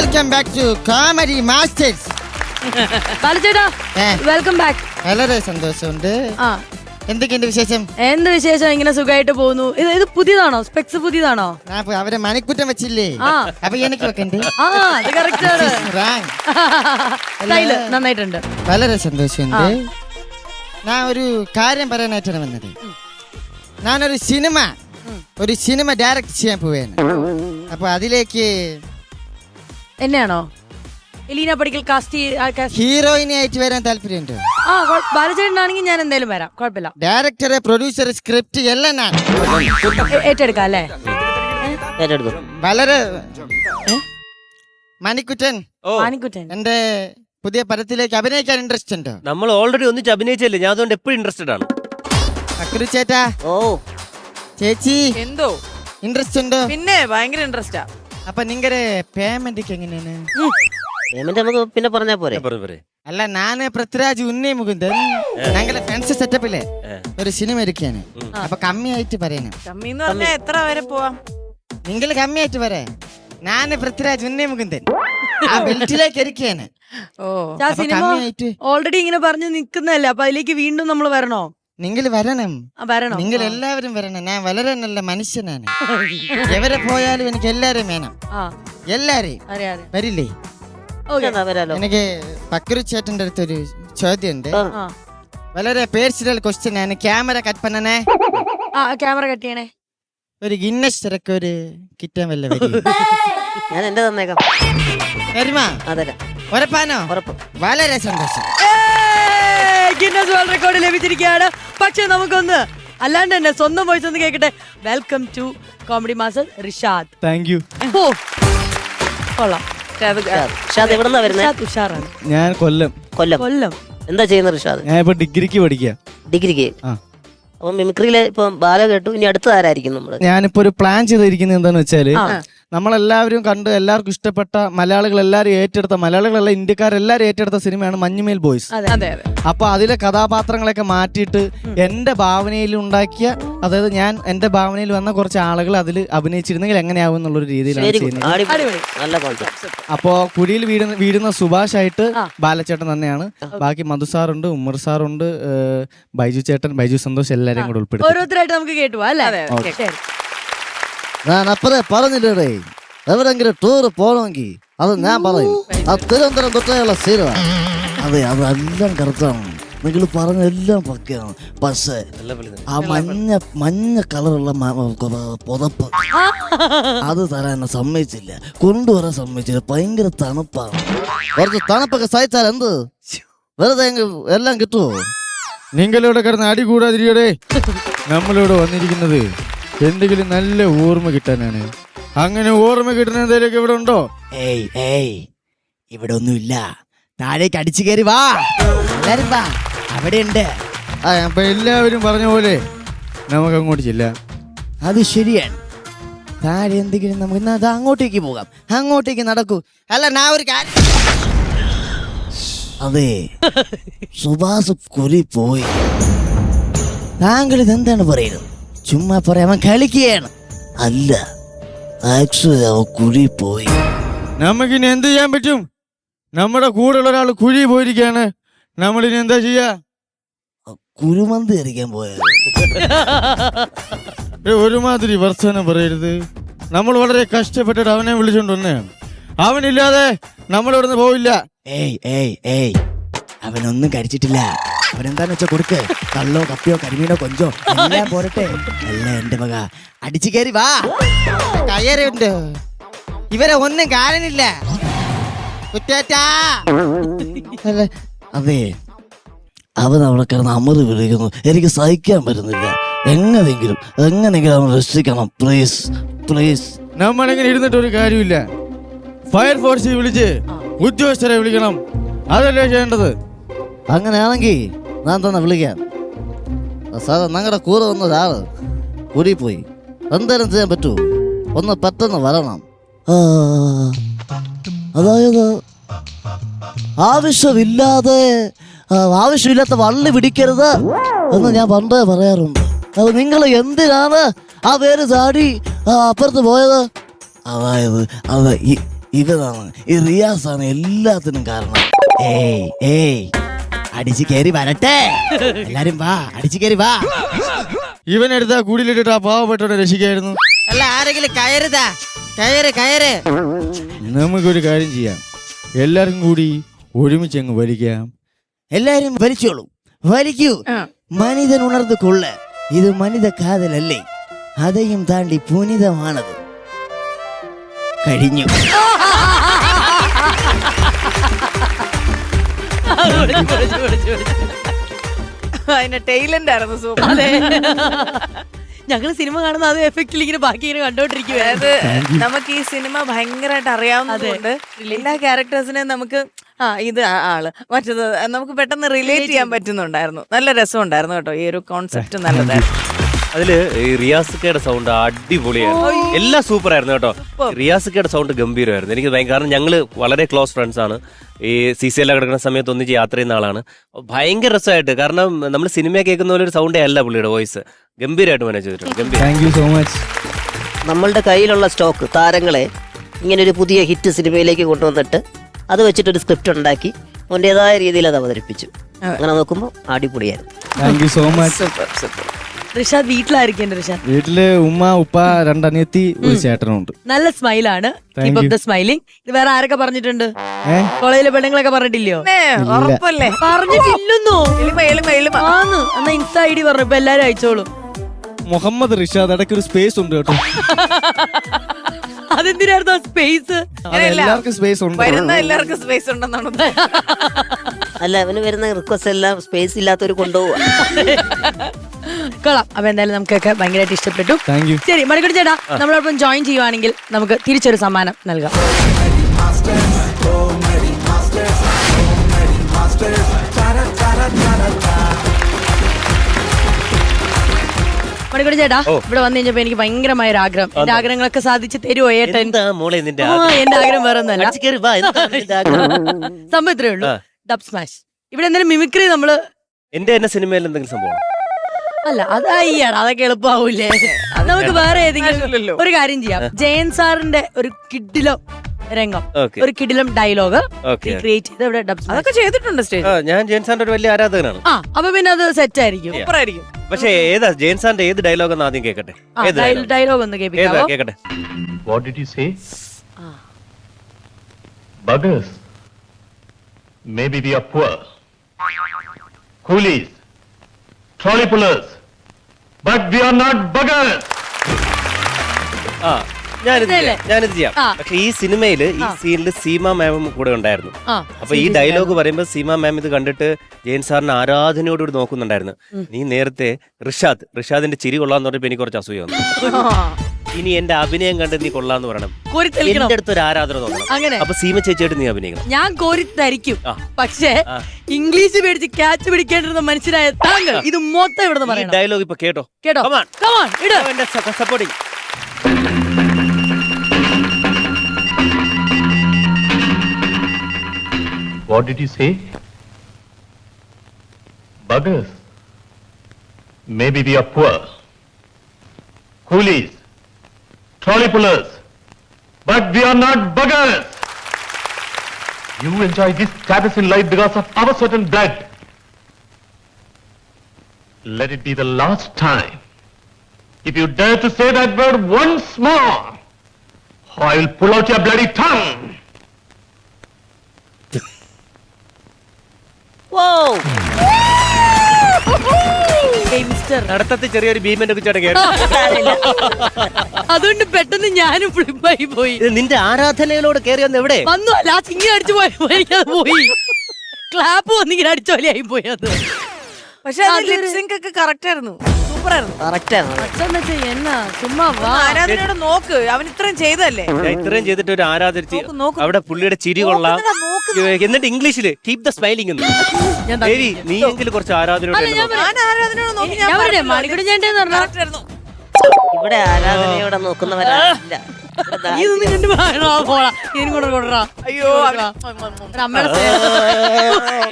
Welcome back to comedy masters ബാലചേട്ടാ ഏ. Welcome back വളരെ സന്തോഷമുണ്ട്. ആ. എന്തൊക്കെയുണ്ട് വിശേഷം? എന്ത് വിശേഷം? ഇങ്ങനെ സുഖമായിട്ട് പോകുന്നു. ഇത് ഇത് പുതിയതാണോ? സ്പെക്സ് പുതിയതാണോ? ഞാൻ ഇപ്പൊ അവരെ മണിക്കുറ്റം വെച്ചില്ലേ? ആ. അപ്പൊ എനിക്ക് വെക്കണ്ടേ ആ അത് കറക്റ്റ് ആണ്. റാങ്. സ്റ്റൈൽ നന്നായിട്ടുണ്ട്. വളരെ സന്തോഷമുണ്ട്. ഞാൻ ഒരു കാര്യം പറയാനായിട്ടാണ് വന്നത്. ഞാനൊരു സിനിമ ഒരു സിനിമ ഡയറക്റ്റ് ചെയ്യാൻ പോവുകയാണ്. അപ്പൊ അതിലേക്ക് എന്നെയാണോ എലീന പഠിക്കൽ കാസ്റ്റ് ഹീറോയിനെ ആയിട്ട് വരാൻ താല്പര്യമുണ്ട്. ആ ബാലചേട്ടനാണെങ്കിൽ ഞാൻ എന്തായാലും വരാം. കുഴപ്പമില്ല ഡയറക്ടറെ പ്രൊഡ്യൂസർ സ്ക്രിപ്റ്റ് എല്ലാം ഞാൻ. ഏറ്റെടുക്കാം അല്ലേ? വളരെ മണിക്കുറ്റൻ. മണിക്കുറ്റൻ. എന്റെ പുതിയ പരത്തിലേക്ക് അഭിനയിക്കാൻ ഇൻട്രസ്റ്റ് ഉണ്ടോ? നമ്മൾ ഓൾറെഡി ഒന്നിച്ച് അഭിനയിച്ചല്ലേ? ഞാൻ അതുകൊണ്ട് എപ്പോഴും ഇൻട്രസ്റ്റഡ് ആണ്. അക്രു ചേട്ടാ. ഓ. ചേച്ചി. എന്തോ? ഇൻട്രസ്റ്റ് ഉണ്ടോ? പിന്നെ ഭയങ്കര ഇൻട്രസ്റ്റാ അപ്പൊ നിങ്ങളുടെ പേയ്മെന്റ് എങ്ങനെയാണ്? പേയ്മെന്റ് നമുക്ക് പിന്നെ പറഞ്ഞാ പോരെ. അല്ല നാന് പൃഥ്വിരാജ് ഉന്നേ മുകുന്ദൻ. ഞങ്ങളുടെ ഫ്രണ്ട്സ് സെറ്റപ്പിലെ ഒരു സിനിമ എടുക്കാണ് അപ്പൊ കമ്മിയായിട്ട് പറയണം. കമ്മിന്ന് പറഞ്ഞാ എത്ര വരെ പോവാം? നിങ്ങൾ കമ്മിയായിട്ട് പറ. ഞാൻ പൃഥ്വിരാജ് ഉന്നേ മുകുന്ദൻ. ആ ബെൽറ്റിലേക്ക് ഇരിക്കാണ് ഓ. കമ്മിയായിട്ട് ഓൾറെഡി ഇങ്ങനെ പറഞ്ഞു നിക്കുന്നല്ലേ? അപ്പൊ അതിലേക്ക് വീണ്ടും നമ്മൾ വരണോ? നിങ്ങൾ വരണം. നിങ്ങൾ എല്ലാവരും വരണം. ഞാൻ വളരെ നല്ല മനുഷ്യനാണ്. എവരെ പോയാലും എനിക്ക് എല്ലാരും വേണം. ആ. എല്ലാരെയും. വരില്ലേ? എനിക്ക് പക്രു ചേട്ടന്റെ അടുത്തൊരു ചോദ്യമുണ്ട്. ആ. ആ. വളരെ പേഴ്സണൽ ക്വസ്റ്റ്യൻ ആണ്. ക്യാമറ കട്ട് പണനേ. ആ ക്യാമറ കട്ട് ചെയ്യണേ. ഒരു ഗിന്നസ് റെക്കോർഡ് കിട്ടാൻ വല്ല വരും. ഞാൻ എന്റെ തന്നേക്കാം. വരുമാ? അതല്ല. ഉറപ്പാനോ ഉറപ്പ്. വളരെ സന്തോഷം. ഗിന്നസ് വേൾഡ് റെക്കോർഡ് ലഭിച്ചിരിക്കുകയാണ്. പക്ഷെ നമുക്കൊന്ന് അല്ലാണ്ട് തന്നെ സ്വന്തം വോയിസ് ഒന്ന് കേൾക്കട്ടെ. Welcome to comedy master Rishad. Thank you ഓ കൊള്ളാം. ഋഷാദ് എവിടെന്നാ വരുന്നത് റിഷാദ് ഉഷാറാണ്. ഞാൻ കൊല്ലം. കൊല്ലം. കൊല്ലം. എന്താ ചെയ്യുന്നത് റിഷാദ്? ഞാൻ ഇപ്പൊ ഡിഗ്രിക്ക് പഠിക്കുക ഡിഗ്രിക്ക്. അപ്പൊ മിമിക്രിയിലെ ഇപ്പൊ ബാല കേട്ടു ഇനി അടുത്ത ആരായിരിക്കും നമ്മൾ? ഞാനിപ്പോ ഒരു പ്ലാൻ ചെയ്തിരിക്കുന്നത് എന്താന്ന് വെച്ചാൽ ആ. നമ്മളെല്ലാവരും കണ്ട് എല്ലാവർക്കും ഇഷ്ടപ്പെട്ട മലയാളികൾ എല്ലാവരും ഏറ്റെടുത്ത മലയാളികളല്ല ഇന്ത്യക്കാരെല്ലാവരും ഏറ്റെടുത്ത സിനിമയാണ് മഞ്ഞുമേൽ ബോയ്സ്. അതെ അതെ അതെ. അപ്പൊ അതിലെ കഥാപാത്രങ്ങളൊക്കെ മാറ്റിയിട്ട് എന്റെ ഭാവനയിൽ ഉണ്ടാക്കിയ അതായത് ഞാൻ എന്റെ ഭാവനയിൽ വന്ന കുറച്ച് ആളുകൾ അതിൽ അഭിനയിച്ചിരുന്നെങ്കിൽ എങ്ങനെയാവും എന്നുള്ളൊരു രീതിയിലാണ് ചെയ്യുന്നത്. അടിപൊളി. അടിപൊളി. നല്ല കോൺസെപ്റ്റ് അപ്പോ കുഴിയിൽ വീടുന്ന വീടുന്ന സുഭാഷ് ആയിട്ട് ബാലചേട്ടൻ ബാലച്ചേട്ടൻ തന്നെയാണ് ബാക്കി മധു സാറുണ്ട് ഉമ്മർ സാറുണ്ട് ബൈജു ചേട്ടൻ ബൈജു സന്തോഷ് എല്ലാരെയും കൂടെ ഉൾപ്പെടുത്തി. ഓരോരുത്തരായിട്ട് നമുക്ക് കേട്ടു അല്ലേ? അതെ, ഓക്കേ, ശരി. ഞാൻ അപ്പറേ പറഞ്ഞില്ലേ എവിടെങ്കിലും ടൂർ പോകണമെങ്കിൽ അത് ഞാൻ പറയും. അത് തിരുവനന്തപുരം തൊട്ടേയുള്ള സ്ഥിരമാണ് അതെ അതെല്ലാം കറുത്താണ് നിങ്ങൾ പറഞ്ഞ എല്ലാം പക്കയാണ് പക്ഷേ. ആ മഞ്ഞ മഞ്ഞ കളറുള്ള പുതപ്പ് അത് തരാൻ എന്നെ സമ്മതിച്ചില്ല. കൊണ്ടുവരാൻ സമ്മതിച്ചില്ല. ഭയങ്കര തണുപ്പാണ്. കുറച്ച് തണുപ്പൊക്കെ സഹിച്ചാൽ എന്ത്? വെറുതെ എല്ലാം കിട്ടുമോ നിങ്ങളിവിടെ കിടന്ന് അടി കൂടാതിരിക്കടേ. നമ്മളിവിടെ വന്നിരിക്കുന്നത് എന്തെങ്കിലും നല്ല ഓർമ്മ കിട്ടാനാണ്. അങ്ങനെ ഓർമ്മ കിട്ടുന്ന എന്തെങ്കിലും ഇവിടെ ഉണ്ടോ? ഏയ് ഏയ് ഇവിടെ ഒന്നുമില്ല. താഴേക്ക് അടിച്ചു കയറി വാ. എല്ലാരും വാ. അവിടെ ഉണ്ട് ആ അപ്പൊ എല്ലാവരും പറഞ്ഞ പോലെ നമുക്ക് അങ്ങോട്ട് ചെല്ലാം. അത് ശരിയാണ്. താഴെ എന്തെങ്കിലും നമുക്ക് ദാ അങ്ങോട്ടേക്ക് പോകാം. അങ്ങോട്ടേക്ക് നടക്കൂ. അല്ല ഞാൻ ഒരു കാര്യം അതെ സുഭാസ് കുരി പോയി. താങ്കൾ ഇതെന്താണ് പറയുന്നത്? ചുമ്മാ പറയാം അവൻ കളിക്കുകയാണ്. അല്ല ആക്ച്വലി അവൻ കുഴി പോയി. നമുക്കിനി എന്ത് ചെയ്യാൻ പറ്റും? നമ്മുടെ കൂടെയുള്ള ഒരാൾ കുഴി പോയിരിക്കാണ് നമ്മളിനി എന്താ ചെയ്യാ? കുരുമന്ത് എറിക്കാൻ പോയത് ഏ, ഒരുമാതിരി വർത്തമാനം പറയരുത്. നമ്മൾ വളരെ കഷ്ടപ്പെട്ടിട്ട് അവനെ വിളിച്ചോണ്ട് വന്നെയാണ് അവനില്ലാതെ നമ്മളിവിടുന്ന് പോവില്ല. ഏയ് ഏയ് ഏയ്. അവനൊന്നും കഴിച്ചിട്ടില്ല. അവനെന്താന്ന് വെച്ചാൽ കൊടുക്ക്? കള്ളോ കപ്പിയോ കരിമീനോ കൊഞ്ചോ എല്ലാം പോരട്ടെ. എല്ലാം എന്റെ മക. അടിച്ചു കയറി വാ. കയറുണ്ട്. ഇവരെ ഒന്നും കാണുന്നില്ല. കുറ്റേറ്റാ അതെ അവൻ അവിടെ കിടന്ന് അമർ വിളിക്കുന്നു. എനിക്ക് സഹിക്കാൻ പറ്റുന്നില്ല. എങ്ങനെങ്കിലും എങ്ങനെങ്കിലും അവൻ രക്ഷിക്കണം. പ്ലീസ് പ്ലീസ് നമ്മളിങ്ങനെ ഇരുന്നിട്ട് ഒരു കാര്യമില്ല ഫയർഫോഴ്സിൽ വിളിച്ച് ഉദ്യോഗസ്ഥരെ വിളിക്കണം. അതല്ലേ ചെയ്യേണ്ടത്? അങ്ങനെയാണെങ്കിൽ ഞാൻ തന്നെ വിളിക്കാം. സാറേ ഞങ്ങളുടെ കൂടെ വന്ന ഒരാൾ കൂടിപ്പോയി. പോയി എന്തേലും ചെയ്യാൻ പറ്റൂ. ഒന്ന് പെട്ടെന്ന് വരണം. അതായത് ആവശ്യമില്ലാതെ ആവശ്യമില്ലാത്ത വള്ളി പിടിക്കരുത് എന്ന് ഞാൻ പണ്ടേ പറയാറുണ്ട്. അത് നിങ്ങൾ എന്തിനാണ് ആ പേര് ചാടി അപ്പുറത്ത് പോയത്? അതായത് അത് ഇവരാണ്. ഈ റിയാസാണ് എല്ലാത്തിനും കാരണം. ഏയ് ഏയ്. അടിച്ചു കയറി വരട്ടെ. എല്ലാരും വാ അടിച്ചു കയറി വാ. ഇവനെടുത്താ കൂടിയിലിട്ടിട്ട് ആ പാവപ്പെട്ടവനെ രക്ഷിക്കായിരുന്നു. അല്ല ആരെങ്കിലും കയറുതാ? കയറ് കയറ്. നമുക്കൊരു കാര്യം ചെയ്യാം. എല്ലാരും കൂടി ഒരുമിച്ച് അങ്ങ് വലിക്കാം. എല്ലാരും വലിച്ചോളൂ. വലിക്കൂ. മനിതൻ ഉണർന്നു കൊള്ള. ഇത് മനിത കാതലല്ലേ? അതെയും താണ്ടി പുനിതമാണത്. കഴിഞ്ഞു. അതിന്റെ ടൈലന്റ് ആയിരുന്നു സൂപ്പർ. അതെ. ഞങ്ങൾ സിനിമ കാണുന്ന അത് എഫക്റ്റിൽ ഇങ്ങനെ ബാക്കി ഇങ്ങനെ കണ്ടോണ്ടിരിക്കുകയാണ് അതായത് നമുക്ക് ഈ സിനിമ ഭയങ്കരമായിട്ട് അറിയാവുന്നതുകൊണ്ട് എല്ലാ ക്യാരക്ടേഴ്സിനെ നമുക്ക് ആ ഇത് ആൾ മറ്റത് നമുക്ക് പെട്ടെന്ന് റിലേറ്റ് ചെയ്യാൻ പറ്റുന്നുണ്ടായിരുന്നു. നല്ല രസമുണ്ടായിരുന്നു കേട്ടോ ഈ ഒരു കോൺസെപ്റ്റ് നല്ലതായിരുന്നു. അതിൽ ഈ റിയാസിക്കയുടെ സൗണ്ട് അടിപൊളിയായിരുന്നു എല്ലാം സൂപ്പർ ആയിരുന്നു കേട്ടോ റിയാസിക്കയുടെ സൗണ്ട് ഗംഭീരമായിരുന്നു. എനിക്ക് ഭയങ്കര കാരണം ഞങ്ങൾ വളരെ ക്ലോസ് ഫ്രണ്ട്സ് ആണ്. ഈ സി സി എല്ലാം കിടക്കുന്ന സമയത്ത് ഒന്നിച്ച് യാത്ര ചെയ്യുന്ന ആളാണ്. ഭയങ്കര രസമായിട്ട്. കാരണം നമ്മൾ സിനിമ കേൾക്കുന്ന പോലെ ഒരു സൗണ്ടേ അല്ല പുള്ളിയുടെ വോയിസ് ഗംഭീരമായിട്ട് മാനേജ് ചെയ്തിട്ടുണ്ട്. യു സോ മച്ച് നമ്മളുടെ കയ്യിലുള്ള സ്റ്റോക്ക് താരങ്ങളെ ഇങ്ങനെ ഒരു പുതിയ ഹിറ്റ് സിനിമയിലേക്ക് കൊണ്ടുവന്നിട്ട് അത് വെച്ചിട്ടൊരു സ്ക്രിപ്റ്റ് ഉണ്ടാക്കി അവന്റെതായ രീതിയിൽ അത് അവതരിപ്പിച്ചു. അങ്ങനെ നോക്കുമ്പോൾ അടിപൊളിയായിരുന്നു. Thank you so much super super. Rishad വീട്ടിലായിരിക്കും വീട്ടിൽ ഉമ്മ ഉപ്പ രണ്ടനിയത്തി ഒരു ചേട്ടനുണ്ട്. നല്ല സ്മൈലാണ്. സ്മൈലിംഗ് ഇത് വേറെ ആരൊക്കെ പറഞ്ഞിട്ടുണ്ട്? കോളേജിലെ പെണ്ണുങ്ങളൊക്കെ പറഞ്ഞിട്ടില്ലയോ? ഉറപ്പല്ലേ? പറഞ്ഞിട്ടില്ലെന്നോ? ആന്ന്. എന്നാ ഇൻസ്റ്റ ഐ ഡി പറഞ്ഞു. ഇപ്പൊ എല്ലാരും അയച്ചോളൂ. മുഹമ്മദ് റിഷാദ് ഇടയ്ക്ക് ഒരു സ്പേസ് ഉണ്ട് കേട്ടോ. അതെന്തിനായിരുന്നു സ്പേസ് അത് എല്ലാവർക്കും സ്പേസ് ഉണ്ട്. വരുന്ന എല്ലാവർക്കും സ്പേസ് ഉണ്ടെന്നാണ് അല്ല അവന് വരുന്ന റിക്വസ്റ്റ് എല്ലാം സ്പേസ് ഇല്ലാത്തവർ കൊണ്ടുപോവുക കൊള്ളാം അപ്പൊ എന്തായാലും നമുക്കൊക്കെ ഭയങ്കരമായിട്ട് ഇഷ്ടപ്പെട്ടു. ശരി മണിക്കൂടി ചേട്ടാ നമ്മളോടൊപ്പം ജോയിൻ ചെയ്യുവാണെങ്കിൽ നമുക്ക് തിരിച്ചൊരു സമ്മാനം നൽകാം. മണിക്കൂടി ചേട്ടാ ഇവിടെ വന്നു കഴിഞ്ഞപ്പോ എനിക്ക് ഭയങ്കരമായ ഒരു ആഗ്രഹം. എന്റെ ആഗ്രഹങ്ങളൊക്കെ സാധിച്ചു തരുമോ ഏട്ടൻ? എന്റെ ആഗ്രഹം? വേറെ ഒന്നല്ല? സംഭവം ഇത്രേ ഉള്ളൂ. ഡബ് സ്മാഷ് ഇവിടെ എന്തെങ്കിലും മിമിക്രി നമ്മൾ എന്റെ തന്നെ സിനിമയിൽ എന്തെങ്കിലും സംഭവം അല്ല അത് അയ്യാണ് അതൊക്കെ എളുപ്പാവൂലേ നമുക്ക് വേറെ ഏതെങ്കിലും. ഒരു കാര്യം ചെയ്യാം. ജയൻ സാറിന്റെ ഒരു കിഡിലോ രംഗം ഒരു കിടിലം ഡയലോഗ് ക്രിയേറ്റ് ചെയ്ത് ഇവിടെ അതൊക്കെ ചെയ്തിട്ടുണ്ട് സ്റ്റേജ് ഞാൻ ഞാൻ ജെയിൻസാന്റെ ഒരു വലിയ ആരാധകനാണ്. ആ അപ്പൊ പിന്നെ അത് സെറ്റ് ആയിരിക്കും. ആയിരിക്കും. പക്ഷേ ഏതാ ജെയിൻസാന്റെ ഏത് ഡയലോഗ് എന്ന് ആദ്യം കേക്കട്ടെ? ഏത് ഡയലോഗ് ഒന്ന് ഏതാ കേൾപ്പിക്കാവോ കേക്കട്ടെ. What did you say? Buggers. Be we are poor. Coolies. Trolley pullers. But we are not buggers. ആ ഞാനിത് ഇതല്ലേ? ചെയ്യാം, ഞാനിത് ചെയ്യാം ആ. പക്ഷെ ഈ സിനിമയിൽ ഈ സീനിൽ സീമ മാമും കൂടെ ഉണ്ടായിരുന്നു ആ അപ്പൊ ഈ ഡയലോഗ് പറയുമ്പോൾ സീമ മാം ഇത് കണ്ടിട്ട് ജയൻ സാറിന് ആരാധനയോടുകൂടി നോക്കുന്നുണ്ടായിരുന്നു നീ നേരത്തെ ഋഷാദ് ഋഷാദിന്റെ ചിരി കൊള്ളാന്ന് പറഞ്ഞപ്പോ എനിക്ക് കുറച്ച് അസൂയ വന്നു ഇനി എന്റെ അഭിനയം കണ്ട് നീ കൊള്ളാന്ന് പറയണം. എന്റെ അടുത്ത് ഒരു ആരാധന തോന്നണം അങ്ങനെ. അപ്പൊ സീമ ചേച്ചിയായിട്ട് നീ അഭിനയിക്കണം. ഞാൻ കോരി തരിക്കും പക്ഷേ. ഇംഗ്ലീഷ് പേടിച്ച് ക്യാച്ച് പിടിക്കേണ്ടിരുന്ന മനുഷ്യരായ താങ്കൾ ഇത് മൊത്തം ഇവിടെ ഈ പറയണം. ഡയലോഗ് ഇപ്പൊ കേട്ടോ. കേട്ടോ. Come on. Come on, ഇട്. എന്റെ supporting What did you say? Buggers. Maybe we are poor. Coolies. Trolley pullers. But we are not buggers. You enjoy this status in life because of our certain blood. Let it be the last time. If you dare to say that word once more, I will pull out your bloody tongue. ഏയ് നടത്തത്തിൽ ചെറിയൊരു ഭീമന്റെ കേട്ടോ അതുകൊണ്ട് പെട്ടെന്ന് ഞാനും ഫ്ലിപ്പായി പോയി. ഇത് നിന്റെ ആരാധനയിലൂടെ കയറി വന്ന് എവിടെ? വന്നു ആ ചിങ്ങി അടിച്ചു പോയി എനിക്കത് പോയി. ക്ലാപ്പ് വന്നിങ്ങനെ അടിച്ചോലിയായി പോലെ ആയി പോയി അത്. പക്ഷെ അത് ലിപ്സിംഗ് ഒക്കെ കറക്റ്റ് ആയിരുന്നു. സൂപ്പർ ആയിരുന്നു കറക്റ്റാണ് അച്ഛൻ വെച്ചാ എന്നാ ചുമ്മാ വാ. ആരാധനയോട് നോക്ക്. അവൻ ഇത്രയും ചെയ്തല്ലേ ഞാൻ ഇത്രയും ചെയ്തിട്ട് ഒരു ആരാധരിച്ച് നോക്ക്, നോക്ക്. അവിടെ പുള്ളിയുടെ ചിരി കൊള്ളാം. നോക്കുന്നതാ, എന്നിട്ട് ഇംഗ്ലീഷിൽ കീപ് ദ സ്മൈലിംഗ് എന്ന്. ഞാൻ ദേവി നീ എങ്കിലും കുറച്ച് അല്ല, ഞാൻ. ഞാൻ ആരാധനയോട് നോക്കി ഞാൻ പറഞ്ഞേ. മണിക്കൂടി ചേട്ടൻ പറഞ്ഞ correct ആയിരുന്നു ഇവിടെ ആരാധനയോടെ നീ നിന്ന് കണ്ടു പോടാ. ഇതിനും കൂടെ കൊണ്ടുവരാ. അയ്യോ അവൻ- അമ്മയുടെ സ്നേഹം.